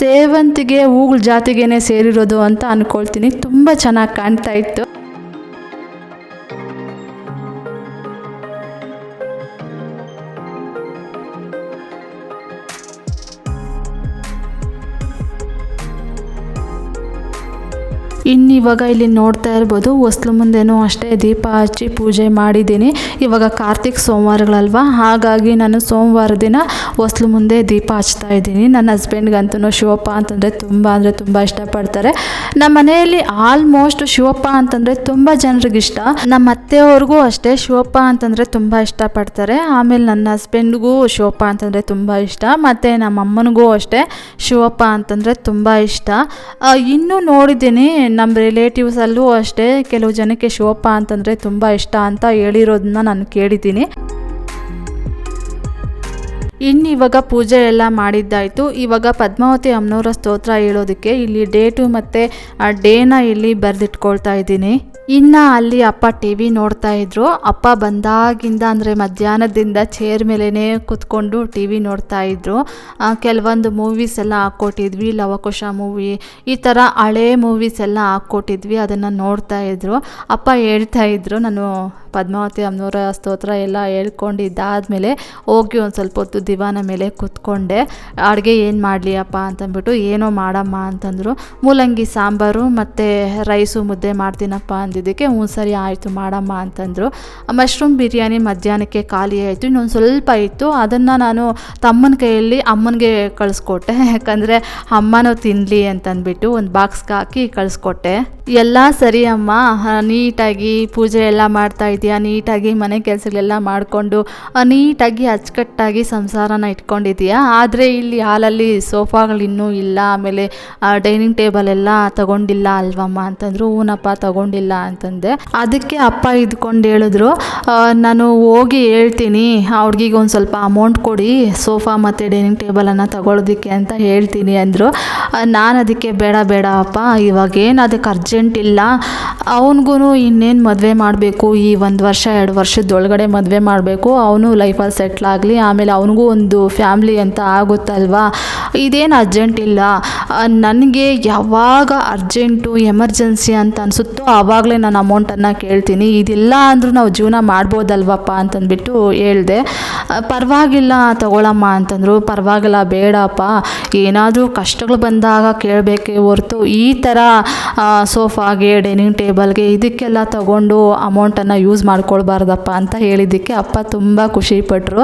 [SPEAKER 1] ಸೇವಂತಿಗೆ, ಹೂಗಳ ಜಾತಿಗೆ ಸೇರಿರೋದು ಅಂತ ಅಂದ್ಕೊಳ್ತೀನಿ ತುಂಬ ಚೆನ್ನಾಗಿ ಕಾಣ್ತಾ ಇತ್ತು. ಇನ್ನು ಇವಾಗ ಇಲ್ಲಿ ನೋಡ್ತಾ ಇರ್ಬೋದು, ಹೊಸ್ಲು ಮುಂದೆನೂ ಅಷ್ಟೇ ದೀಪ ಹಚ್ಚಿ ಪೂಜೆ ಮಾಡಿದ್ದೀನಿ. ಇವಾಗ ಕಾರ್ತಿಕ್ ಸೋಮವಾರಗಳಲ್ವಾ? ಹಾಗಾಗಿ ನಾನು ಸೋಮವಾರ ದಿನ ಹೊಸ್ಲು ಮುಂದೆ ದೀಪ ಹಚ್ತಾ ಇದ್ದೀನಿ. ನನ್ನ ಹಸ್ಬೆಂಡ್ಗಂತೂ ಶಿವಪ್ಪ ಅಂತಂದರೆ ತುಂಬ ಅಂದರೆ ತುಂಬ ಇಷ್ಟಪಡ್ತಾರೆ. ನಮ್ಮ ಮನೆಯಲ್ಲಿ ಆಲ್ಮೋಸ್ಟ್ ಶಿವಪ್ಪ ಅಂತಂದರೆ ತುಂಬ ಜನರಿಗೆ ಇಷ್ಟ ನಮ್ಮ ಅತ್ತೆಯವ್ರಿಗೂ ಅಷ್ಟೇ ಶಿವಪ್ಪ ಅಂತಂದರೆ ತುಂಬ ಇಷ್ಟಪಡ್ತಾರೆ. ಆಮೇಲೆ ನನ್ನ ಹಸ್ಬೆಂಡ್ಗೂ ಶಿವಪ್ಪ ಅಂತಂದರೆ ತುಂಬ ಇಷ್ಟ. ಮತ್ತು ನಮ್ಮ ಅಮ್ಮನಿಗೂ ಅಷ್ಟೇ ಶಿವಪ್ಪ ಅಂತಂದರೆ ತುಂಬ ಇಷ್ಟ. ಇನ್ನೂ ನೋಡಿದ್ದೀನಿ ನಮ್ಮ ರಿಲೇಟಿವ್ಸಲ್ಲೂ ಅಷ್ಟೇ ಕೆಲವು ಜನಕ್ಕೆ ಶಿವಪ್ಪ ಅಂತಂದರೆ ತುಂಬ ಇಷ್ಟ ಅಂತ ಹೇಳಿರೋದನ್ನ ನಾನು ಕೇಳಿದ್ದೀನಿ. ಇನ್ನು ಇವಾಗ ಪೂಜೆ ಎಲ್ಲ ಮಾಡಿದ್ದಾಯಿತು. ಇವಾಗ ಪದ್ಮಾವತಿ ಅಮ್ಮನವರ ಸ್ತೋತ್ರ ಹೇಳೋದಕ್ಕೆ ಇಲ್ಲಿ ಡೇಟು ಮತ್ತು ಆ ಡೇನ ಇಲ್ಲಿ ಬರೆದಿಟ್ಕೊಳ್ತಾ ಇದ್ದೀನಿ. ಇನ್ನು ಅಲ್ಲಿ ಅಪ್ಪ ಟಿ ವಿ ನೋಡ್ತಾ ಇದ್ರು. ಅಪ್ಪ ಬಂದಾಗಿಂದ ಅಂದರೆ ಮಧ್ಯಾಹ್ನದಿಂದ ಚೇರ್ ಮೇಲೇ ಕೂತ್ಕೊಂಡು ಟಿ ವಿ ನೋಡ್ತಾ ಇದ್ರು. ಕೆಲವೊಂದು ಮೂವೀಸ್ ಎಲ್ಲ ಹಾಕ್ಕೊಟ್ಟಿದ್ವಿ. ಲವಕುಶ ಮೂವಿ ಈ ಥರ ಹಳೆ ಮೂವೀಸ್ ಎಲ್ಲ ಹಾಕ್ಕೊಟ್ಟಿದ್ವಿ. ಅದನ್ನು ನೋಡ್ತಾ ಇದ್ರು. ಅಪ್ಪ ಹೇಳ್ತಾ ಇದ್ರು, ನಾನು ಪದ್ಮಾವತಿ ಅಮ್ಮನವರ ಸ್ತೋತ್ರ ಎಲ್ಲ ಹೇಳ್ಕೊಂಡಿದ್ದಾದಮೇಲೆ ಹೋಗಿ ಒಂದು ಸ್ವಲ್ಪ ಹೊತ್ತು ದಿವಾನ ಮೇಲೆ ಕೂತ್ಕೊಂಡೆ. ಅಡುಗೆ ಏನು ಮಾಡಲಿ ಅಪ್ಪ ಅಂತಂದ್ಬಿಟ್ಟು ಏನೋ ಮಾಡಮ್ಮ ಅಂತಂದರು. ಮೂಲಂಗಿ ಸಾಂಬಾರು ಮತ್ತು ರೈಸು ಮುದ್ದೆ ಮಾಡ್ತೀನಪ್ಪ ಅಂದಿದ್ದಕ್ಕೆ ಹ್ಞೂ ಸರಿ ಆಯಿತು ಮಾಡಮ್ಮ ಅಂತಂದರು. ಮಶ್ರೂಮ್ ಬಿರಿಯಾನಿ ಮಧ್ಯಾಹ್ನಕ್ಕೆ ಖಾಲಿ ಆಯಿತು, ಇನ್ನೊಂದು ಸ್ವಲ್ಪ ಇತ್ತು. ಅದನ್ನು ನಾನು ತಮ್ಮನ ಕೈಯಲ್ಲಿ ಅಮ್ಮನಿಗೆ ಕಳಿಸ್ಕೊಟ್ಟೆ. ಯಾಕಂದರೆ ಅಮ್ಮನೂ ತಿನ್ನಲಿ ಅಂತಂದ್ಬಿಟ್ಟು ಒಂದು ಬಾಕ್ಸ್ಗೆ ಹಾಕಿ ಕಳಿಸ್ಕೊಟ್ಟೆ. ಎಲ್ಲ ಸರಿ ಅಮ್ಮ, ನೀಟಾಗಿ ಪೂಜೆ ಎಲ್ಲ ಮಾಡ್ತಾ ಇದೆಯಾ ನೀಟಾಗಿ ಮನೆ ಕೆಲಸಗಳೆಲ್ಲ ಮಾಡಿಕೊಂಡು ನೀಟಾಗಿ ಅಚ್ಚುಕಟ್ಟಾಗಿ ಸಂಸಾರನ ಇಟ್ಕೊಂಡಿದ್ಯಾ? ಆದರೆ ಇಲ್ಲಿ ಹಾಲಲ್ಲಿ ಸೋಫಾಗಳು ಇನ್ನೂ ಇಲ್ಲ, ಆಮೇಲೆ ಡೈನಿಂಗ್ ಟೇಬಲ್ ಎಲ್ಲ ತಗೊಂಡಿಲ್ಲ ಅಲ್ವಮ್ಮ ಅಂತಂದ್ರು ಹೂನಪ್ಪ ತಗೊಂಡಿಲ್ಲ ಅಂತಂದೆ. ಅದಕ್ಕೆ ಅಪ್ಪ ಇದ್ಕೊಂಡು ಹೇಳಿದ್ರು ನಾನು ಹೋಗಿ ಹೇಳ್ತೀನಿ ಅವ್ರಿಗೆ ಒಂದು ಸ್ವಲ್ಪ ಅಮೌಂಟ್ ಕೊಡಿ, ಸೋಫಾ ಮತ್ತು ಡೈನಿಂಗ್ ಟೇಬಲನ್ನು ತಗೊಳ್ಳೋದಕ್ಕೆ ಅಂತ ಹೇಳ್ತೀನಿ ಅಂದರು. ನಾನು ಅದಕ್ಕೆ ಬೇಡ ಬೇಡ ಅಪ್ಪ, ಇವಾಗೇನು ಅದಕ್ಕೆ ಅರ್ಜೆಂಟ್ ಇಲ್ಲ. ಅವನಿಗೂ ಇನ್ನೇನು ಮದುವೆ ಮಾಡಬೇಕು ಈ ವರ್ಷ, ಎರಡು ವರ್ಷದೊಳಗಡೆ ಮದುವೆ ಮಾಡಬೇಕು. ಅವನು ಲೈಫಲ್ಲಿ ಸೆಟ್ಲ್ ಆಗಲಿ. ಆಮೇಲೆ ಅವನಿಗೂ ಒಂದು ಫ್ಯಾಮ್ಲಿ ಅಂತ ಆಗುತ್ತಲ್ವಾ? ಇದೇನು ಅರ್ಜೆಂಟ್ ಇಲ್ಲ. ನನಗೆ ಯಾವಾಗ ಅರ್ಜೆಂಟು ಎಮರ್ಜೆನ್ಸಿ ಅಂತ ಅನಿಸುತ್ತೋ ಆವಾಗಲೇ ನಾನು ಅಮೌಂಟನ್ನು ಕೇಳ್ತೀನಿ. ಇದಿಲ್ಲ ಅಂದರೂ ನಾವು ಜೀವನ ಮಾಡ್ಬೋದಲ್ವಪ್ಪ ಅಂತಂದ್ಬಿಟ್ಟು ಹೇಳಿದೆ. ಪರವಾಗಿಲ್ಲ ತಗೊಳಮ್ಮ ಅಂತಂದರು. ಪರವಾಗಿಲ್ಲ, ಬೇಡಪ್ಪ. ಏನಾದರೂ ಕಷ್ಟಗಳು ಬಂದಾಗ ಕೇಳಬೇಕೇ ಹೊರ್ತು ಈ ಥರ ಸೋಫಾಗೆ ಡೈನಿಂಗ್ ಟೇಬಲ್ಗೆ ಇದಕ್ಕೆಲ್ಲ ತಗೊಂಡು ಅಮೌಂಟನ್ನು ಯೂಸ್ ಮಾಡ್ಕೊಳ್ಬಾರ್ದಪ್ಪ ಅಂತ ಹೇಳಿದ್ದಕ್ಕೆ ಅಪ್ಪ ತುಂಬ ಖುಷಿಪಟ್ಟರು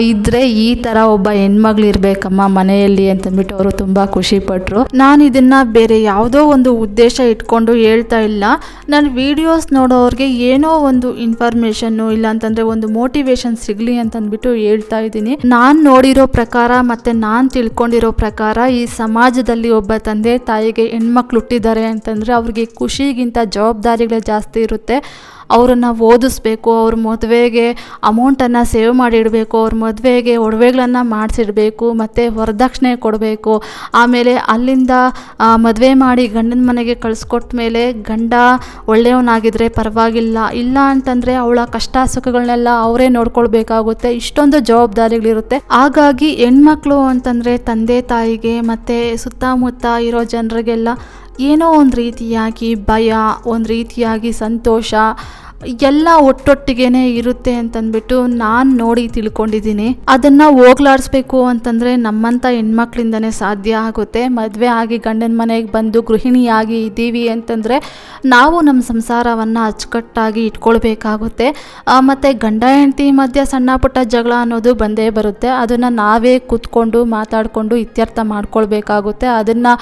[SPEAKER 1] ಇದ್ರೆ ಈ ಥರ ಒಬ್ಬ ಹೆಣ್ಮಗ್ಳು ಇರಬೇಕಮ್ಮ ಮನೆಯಲ್ಲಿ ಅಂತಂದ್ಬಿಟ್ಟು ಅವರು ತುಂಬ ಖುಷಿಪಟ್ಟರು ನಾನು ಇದನ್ನು ಬೇರೆ ಯಾವುದೋ ಒಂದು ಉದ್ದೇಶ ಇಟ್ಕೊಂಡು ಹೇಳ್ತಾ ಇಲ್ಲ. ನಾನು ವೀಡಿಯೋಸ್ ನೋಡೋರಿಗೆ ಏನೋ ಒಂದು ಇನ್ಫಾರ್ಮೇಷನ್ನು ಇಲ್ಲ ಅಂತಂದರೆ ಒಂದು ಮೋಟಿವೇಶನ್ ಸಿಗಲಿ ಅಂತಂದ್ಬಿಟ್ಟು ಹೇಳ್ತಾ ಇದ್ದೀನಿ. ನಾನು ನೋಡಿರೋ ಪ್ರಕಾರ ಮತ್ತು ನಾನು ತಿಳ್ಕೊಂಡಿರೋ ಪ್ರಕಾರ ಈ ಸಮಾಜದಲ್ಲಿ ಒಬ್ಬ ತಂದೆ ತಾಯಿಗೆ ಹೆಣ್ಮಕ್ಳು ಹುಟ್ಟಿದ್ದಾರೆ ಅಂತಂದರೆ ಅವ್ರಿಗೆ ಖುಷಿಗಿಂತ ಜವಾಬ್ದಾರಿಗಳೇ ಜಾಸ್ತಿ ಇರುತ್ತೆ. ಅವರನ್ನು ಓದಿಸ್ಬೇಕು, ಅವ್ರ ಮದುವೆಗೆ ಅಮೌಂಟನ್ನು ಸೇವ್ ಮಾಡಿ ಇಡಬೇಕು ಅವ್ರ ಮದುವೆಗೆ ಒಡವೆಗಳನ್ನು ಮಾಡಿಸಿಡಬೇಕು, ಮತ್ತು ವರದಕ್ಷಿಣೆ ಕೊಡಬೇಕು. ಆಮೇಲೆ ಅಲ್ಲಿಂದ ಮದುವೆ ಮಾಡಿ ಗಂಡನ ಮನೆಗೆ ಕಳಿಸ್ಕೊಟ್ಟ ಮೇಲೆ ಗಂಡ ಒಳ್ಳೆಯವನಾಗಿದ್ದರೆ ಪರವಾಗಿಲ್ಲ. ಇಲ್ಲ ಅಂತಂದರೆ ಅವಳ ಕಷ್ಟ ಸುಖಗಳನ್ನೆಲ್ಲ ಅವರೇ ನೋಡ್ಕೊಳ್ಬೇಕಾಗುತ್ತೆ. ಇಷ್ಟೊಂದು ಜವಾಬ್ದಾರಿಗಳಿರುತ್ತೆ. ಹಾಗಾಗಿ ಹೆಣ್ಮಕ್ಳು ಅಂತಂದರೆ ತಂದೆ ತಾಯಿಗೆ ಮತ್ತು ಸುತ್ತಮುತ್ತ ಇರೋ ಜನರಿಗೆಲ್ಲ ಏನೋ ಒಂದು ರೀತಿಯಾಗಿ ಭಯ ಒಂದು ರೀತಿಯಾಗಿ ಸಂತೋಷ ಎಲ್ಲ ಒಟ್ಟೊಟ್ಟಿಗೆನೇ ಇರುತ್ತೆ ಅಂತಂದ್ಬಿಟ್ಟು ನಾನು ನೋಡಿ ತಿಳ್ಕೊಂಡಿದ್ದೀನಿ. ಅದನ್ನು ಹೋಗ್ಲಾಡಿಸ್ಬೇಕು ಅಂತಂದರೆ ನಮ್ಮಂಥ ಹೆಣ್ಮಕ್ಳಿಂದನೇ ಸಾಧ್ಯ ಆಗುತ್ತೆ. ಮದುವೆ ಆಗಿ ಗಂಡನ ಮನೆಗೆ ಬಂದು ಗೃಹಿಣಿಯಾಗಿ ಇದ್ದೀವಿ ಅಂತಂದರೆ ನಾವು ನಮ್ಮ ಸಂಸಾರವನ್ನು ಅಚ್ಚುಕಟ್ಟಾಗಿ ಇಟ್ಕೊಳ್ಬೇಕಾಗುತ್ತೆ. ಮತ್ತು ಗಂಡ ಹೆಂಡತಿ ಮಧ್ಯೆ ಸಣ್ಣ ಪುಟ್ಟ ಜಗಳ ಅನ್ನೋದು ಬಂದೇ ಬರುತ್ತೆ. ಅದನ್ನು ನಾವೇ ಕೂತ್ಕೊಂಡು ಮಾತಾಡಿಕೊಂಡು ಇತ್ಯರ್ಥ ಮಾಡ್ಕೊಳ್ಬೇಕಾಗುತ್ತೆ. ಅದನ್ನು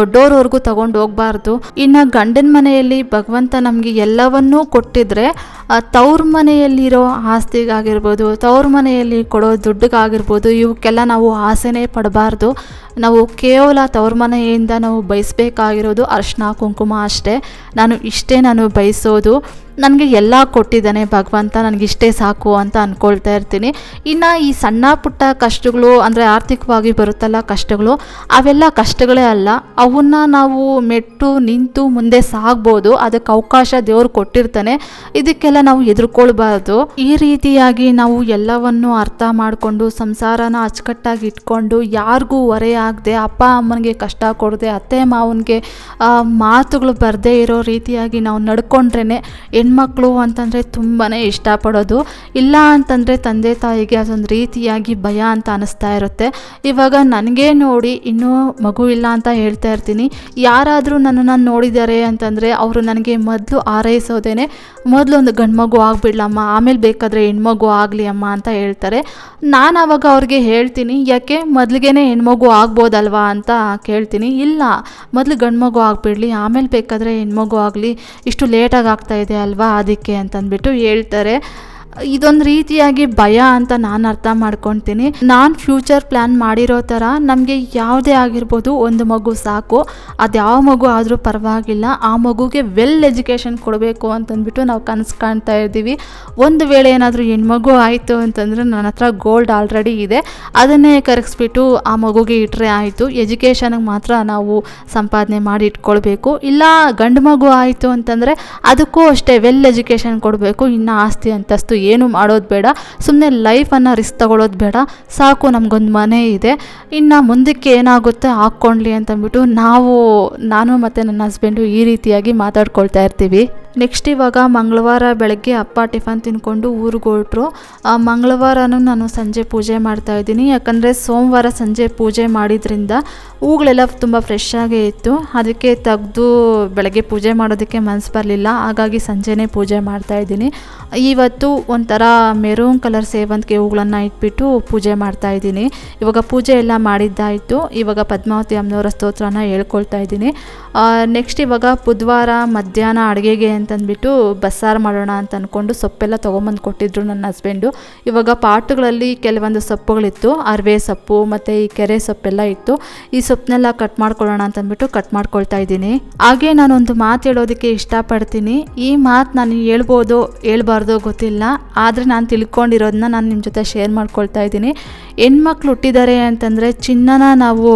[SPEAKER 1] ದೊಡ್ಡೋರವರೆಗೂ ತಗೊಂಡು ಹೋಗಬಾರ್ದು. ಇನ್ನು ಗಂಡನ ಮನೆಯಲ್ಲಿ ಭಗವಂತ ನಮಗೆ ಎಲ್ಲವನ್ನೂ ಕೊಟ್ಟಿದ್ರೆ ಆ, ತವ್ರ ಮನೆಯಲ್ಲಿರೋ ಆಸ್ತಿಗಾಗಿರ್ಬೋದು, ತವ್ರ ಮನೆಯಲ್ಲಿ ಕೊಡೋ ದುಡ್ಡಿಗಾಗಿರ್ಬೋದು ಇವಕ್ಕೆಲ್ಲ ನಾವು ಆಸೆನೇ ಪಡಬಾರ್ದು. ನಾವು ಕೇವಲ ತವ್ರ ಮನೆಯಿಂದ ನಾವು ಬಯಸಬೇಕಾಗಿರೋದು ಅರ್ಶಿನ ಕುಂಕುಮ ಅಷ್ಟೇ. ನಾನು ಇಷ್ಟೇ ನಾನು ಬಯಸೋದು. ನನಗೆ ಎಲ್ಲ ಕೊಟ್ಟಿದ್ದಾನೆ ಭಗವಂತ ನನಗಿಷ್ಟೇ ಸಾಕು ಅಂತ ಅಂದ್ಕೊಳ್ತಾ ಇರ್ತೀನಿ. ಇನ್ನು ಈ ಸಣ್ಣ ಪುಟ್ಟ ಕಷ್ಟಗಳು ಅಂದರೆ ಆರ್ಥಿಕವಾಗಿ ಬರುತ್ತಲ್ಲ ಕಷ್ಟಗಳು, ಅವೆಲ್ಲ ಕಷ್ಟಗಳೇ ಅಲ್ಲ. ಅವನ್ನ ನಾವು ಮೆಟ್ಟು ನಿಂತು ಮುಂದೆ ಸಾಗ್ಬೋದು. ಅದಕ್ಕೆ ಅವಕಾಶ ದೇವರು ಕೊಟ್ಟಿರ್ತಾನೆ. ಇದಕ್ಕೆಲ್ಲ ನಾವು ಎದುರ್ಕೊಳ್ಬಾರ್ದು. ಈ ರೀತಿಯಾಗಿ ನಾವು ಎಲ್ಲವನ್ನು ಅರ್ಥ ಮಾಡಿಕೊಂಡು, ಸಂಸಾರನ ಅಚ್ಚುಕಟ್ಟಾಗಿ ಇಟ್ಕೊಂಡು, ಯಾರಿಗೂ ಆಗದೆ, ಅಪ್ಪ ಅಮ್ಮನಿಗೆ ಕಷ್ಟ ಕೊಡದೆ, ಅತ್ತೆ ಮಾವನಿಗೆ ಮಾತುಗಳು ಬರದೇ ಇರೋ ರೀತಿಯಾಗಿ ನಾವು ನಡ್ಕೊಂಡ್ರೇ ಹೆಣ್ಮಕ್ಳು ಅಂತಂದರೆ ತುಂಬಾ ಇಷ್ಟಪಡೋದು. ಇಲ್ಲ ಅಂತಂದರೆ ತಂದೆ ತಾಯಿಗೆ ಅದೊಂದು ರೀತಿಯಾಗಿ ಭಯ ಅಂತ ಅನ್ನಿಸ್ತಾ ಇರುತ್ತೆ. ಇವಾಗ ನನಗೆ ನೋಡಿ ಇನ್ನೂ ಮಗು ಇಲ್ಲ ಅಂತ ಹೇಳ್ತಾ ಇರ್ತೀನಿ. ಯಾರಾದರೂ ನನ್ನನ್ನು ನೋಡಿದ್ದಾರೆ ಅಂತಂದರೆ ಅವರು ನನಗೆ ಮೊದಲು ಆರೈಸೋದೇನೆ ಮೊದಲು ಒಂದು ಗಂಡು ಮಗು ಆಗಿಬಿಡ್ಲಮ್ಮ, ಆಮೇಲೆ ಬೇಕಾದರೆ ಹೆಣ್ಮಗು ಆಗಲಿ ಅಮ್ಮ ಅಂತ ಹೇಳ್ತಾರೆ. ನಾನು ಆವಾಗ ಅವ್ರಿಗೆ ಹೇಳ್ತೀನಿ, ಯಾಕೆ ಮೊದಲಿಗೆನೇ ಹೆಣ್ಮಗು ಆಗ್ಬೋದಲ್ವಾ? ಅಂತ ಕೇಳ್ತೀನಿ. ಇಲ್ಲ, ಮೊದಲು ಗಂಡು ಮಗು ಆಗಿಬಿಡ್ಲಿ, ಆಮೇಲೆ ಬೇಕಾದರೆ ಹೆಣ್ಮಗು ಆಗಲಿ. ಇಷ್ಟು ಲೇಟಾಗಿ ಆಗ್ತಾ ಇದೆ ಅಲ್ವಾ? ಅದಕ್ಕೆ ಅಂತಂದ್ಬಿಟ್ಟು ಹೇಳ್ತಾರೆ. ಇದೊಂದು ರೀತಿಯಾಗಿ ಭಯ ಅಂತ ನಾನು ಅರ್ಥ ಮಾಡ್ಕೊತೀನಿ. ನಾನು ಫ್ಯೂಚರ್ ಪ್ಲ್ಯಾನ್ ಮಾಡಿರೋ ಥರ ನಮಗೆ ಯಾವುದೇ ಆಗಿರ್ಬೋದು ಒಂದು ಮಗು ಸಾಕು. ಅದು ಯಾವ ಮಗು ಆದರೂ ಪರವಾಗಿಲ್ಲ. ಆ ಮಗುಗೆ ವೆಲ್ ಎಜುಕೇಷನ್ ಕೊಡಬೇಕು ಅಂತಂದ್ಬಿಟ್ಟು ನಾವು ಕನಸು ಕಾಣ್ತಾ ಇದ್ದೀವಿ. ಒಂದು ವೇಳೆ ಏನಾದರೂ ಹೆಣ್ಮಗು ಆಯಿತು ಅಂತಂದರೆ ನನ್ನ ಹತ್ರ ಗೋಲ್ಡ್ ಆಲ್ರೆಡಿ ಇದೆ. ಅದನ್ನೇ ಕರಗಿಸ್ಬಿಟ್ಟು ಆ ಮಗುಗೆ ಇಟ್ಟರೆ ಆಯಿತು. ಎಜುಕೇಷನಿಗೆ ಮಾತ್ರ ನಾವು ಸಂಪಾದನೆ ಮಾಡಿ ಇಟ್ಕೊಳ್ಬೇಕು. ಇಲ್ಲ ಗಂಡು ಮಗು ಆಯಿತು ಅಂತಂದರೆ ಅದಕ್ಕೂ ಅಷ್ಟೇ ವೆಲ್ ಎಜುಕೇಷನ್ ಕೊಡಬೇಕು. ಇನ್ನು ಆಸ್ತಿ ಅಂತಸ್ತು ಏನು ಮಾಡೋದು ಬೇಡ. ಸುಮ್ಮನೆ ಲೈಫನ್ನು ರಿಸ್ಕ್ ತಗೊಳ್ಳೋದು ಬೇಡ. ಸಾಕು, ನಮಗೊಂದು ಮನೆ ಇದೆ. ಇನ್ನು ಮುಂದಕ್ಕೆ ಏನಾಗುತ್ತೆ ಹಾಕ್ಕೊಳ್ಳಿ ಅಂತಂದ್ಬಿಟ್ಟು ನಾವು, ನಾನು ಮತ್ತು ನನ್ನ ಹಸ್ಬೆಂಡು ಈ ರೀತಿಯಾಗಿ ಮಾತಾಡ್ಕೊಳ್ತಾ ಇರ್ತೀವಿ. ನೆಕ್ಸ್ಟ್ ಇವಾಗ ಮಂಗಳವಾರ ಬೆಳಗ್ಗೆ ಅಪ್ಪ ಟಿಫನ್ ತಿನ್ಕೊಂಡು ಊರಿಗೆ ಹೊರಟ್ರು. ಮಂಗಳವಾರನೂ ನಾನು ಸಂಜೆ ಪೂಜೆ ಮಾಡ್ತಾ ಇದ್ದೀನಿ. ಯಾಕಂದರೆ ಸೋಮವಾರ ಸಂಜೆ ಪೂಜೆ ಮಾಡಿದ್ರಿಂದ ಹೂಗಳೆಲ್ಲ ತುಂಬ ಫ್ರೆಶ್ ಆಗೇ ಇತ್ತು. ಅದಕ್ಕೆ ತೆಗೆದು ಬೆಳಗ್ಗೆ ಪೂಜೆ ಮಾಡೋದಕ್ಕೆ ಮನಸ್ಸು ಬರಲಿಲ್ಲ. ಹಾಗಾಗಿ ಸಂಜೆನೇ ಪೂಜೆ ಮಾಡ್ತಾ ಇದ್ದೀನಿ. ಇವತ್ತು ಒಂಥರ ಮೆರೂನ್ ಕಲರ್ ಸೇವಂತಿಗೆ ಹೂಗಳನ್ನು ಇಟ್ಬಿಟ್ಟು ಪೂಜೆ ಮಾಡ್ತಾ ಇದ್ದೀನಿ. ಇವಾಗ ಪೂಜೆ ಎಲ್ಲ ಮಾಡಿದ್ದಾಯಿತು. ಇವಾಗ ಪದ್ಮಾವತಿ ಅಮ್ಮನವರ ಸ್ತೋತ್ರನ ಹೇಳ್ಕೊಳ್ತಾ ಇದ್ದೀನಿ. ನೆಕ್ಸ್ಟ್ ಇವಾಗ ಬುಧವಾರ ಮಧ್ಯಾಹ್ನ ಅಡುಗೆಗೆ ಅಂತಂದ್ಬಿಟ್ಟು ಬಸ್ಸಾರು ಮಾಡೋಣ ಅಂತ ಅಂದ್ಕೊಂಡು ಸೊಪ್ಪೆಲ್ಲ ತೊಗೊಂಬಂದು ಕೊಟ್ಟಿದ್ರು ನನ್ನ ಹಸ್ಬೆಂಡು. ಇವಾಗ ಪಾಟುಗಳಲ್ಲಿ ಕೆಲವೊಂದು ಸೊಪ್ಪುಗಳಿತ್ತು, ಅರವೆ ಸೊಪ್ಪು ಮತ್ತು ಈ ಕೆರೆ ಸೊಪ್ಪೆಲ್ಲ ಇತ್ತು. ಈ ಸೊಪ್ಪನ್ನೆಲ್ಲ ಕಟ್ ಮಾಡ್ಕೊಳ್ಳೋಣ ಅಂತಂದ್ಬಿಟ್ಟು ಕಟ್ ಮಾಡ್ಕೊಳ್ತಾ ಇದ್ದೀನಿ. ಹಾಗೆ ನಾನೊಂದು ಮಾತು ಹೇಳೋದಕ್ಕೆ ಇಷ್ಟಪಡ್ತೀನಿ. ಈ ಮಾತು ನಾನು ಹೇಳ್ಬೋದು ಹೇಳ್ಬಾರ್ದು ಗೊತ್ತಿಲ್ಲ, ಆದರೆ ನಾನು ತಿಳ್ಕೊಂಡಿರೋದನ್ನ ನಾನು ನಿಮ್ಮ ಜೊತೆ ಶೇರ್ ಮಾಡ್ಕೊಳ್ತಾ ಇದ್ದೀನಿ. ಹೆಣ್ಮಕ್ಳು ಹುಟ್ಟಿದ್ದಾರೆ ಅಂತಂದರೆ ಚಿನ್ನನ ನಾವು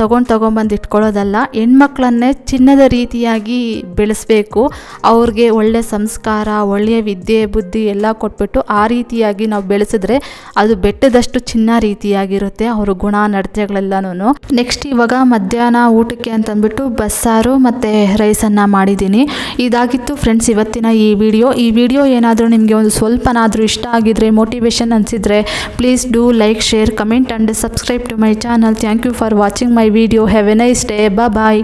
[SPEAKER 1] ತಗೊಂಡು ತೊಗೊಂಬಂದು ಇಟ್ಕೊಳ್ಳೋದಲ್ಲ. ಹೆಣ್ಮಕ್ಳನ್ನೇ ಚಿನ್ನದ ರೀತಿಯಾಗಿ ಬೆಳೆಸಬೇಕು. ಅವ್ರಿಗೆ ಒಳ್ಳೆ ಸಂಸ್ಕಾರ ಒಳ್ಳೆಯ ವಿದ್ಯೆ, ಬುದ್ಧಿ ಎಲ್ಲ ಕೊಟ್ಬಿಟ್ಟು ಆ ರೀತಿಯಾಗಿ ನಾವು ಬೆಳೆಸಿದ್ರೆ ಅದು ಬೆಟ್ಟದಷ್ಟು ಚಿನ್ನ ರೀತಿಯಾಗಿರುತ್ತೆ ಅವ್ರ ಗುಣ ನಡತೆಗಳೆಲ್ಲನೂ ನೆಕ್ಸ್ಟ್ ಇವಾಗ ಮಧ್ಯಾಹ್ನ ಊಟಕ್ಕೆ ಅಂತಂದ್ಬಿಟ್ಟು ಬಸ್ಸಾರು ಮತ್ತು ರೈಸನ್ನು ಮಾಡಿದ್ದೀನಿ. ಇದಾಗಿತ್ತು ಫ್ರೆಂಡ್ಸ್ ಇವತ್ತಿನ ಈ ವಿಡಿಯೋ ಈ ವಿಡಿಯೋ ಏನಾದರೂ ನಿಮಗೆ ಒಂದು ಸ್ವಲ್ಪನಾದರೂ ಇಷ್ಟ ಆಗಿದ್ರೆ motivation ಅನಿಸಿದರೆ please do like share comment and subscribe to my channel thank you for watching my video have a nice day bye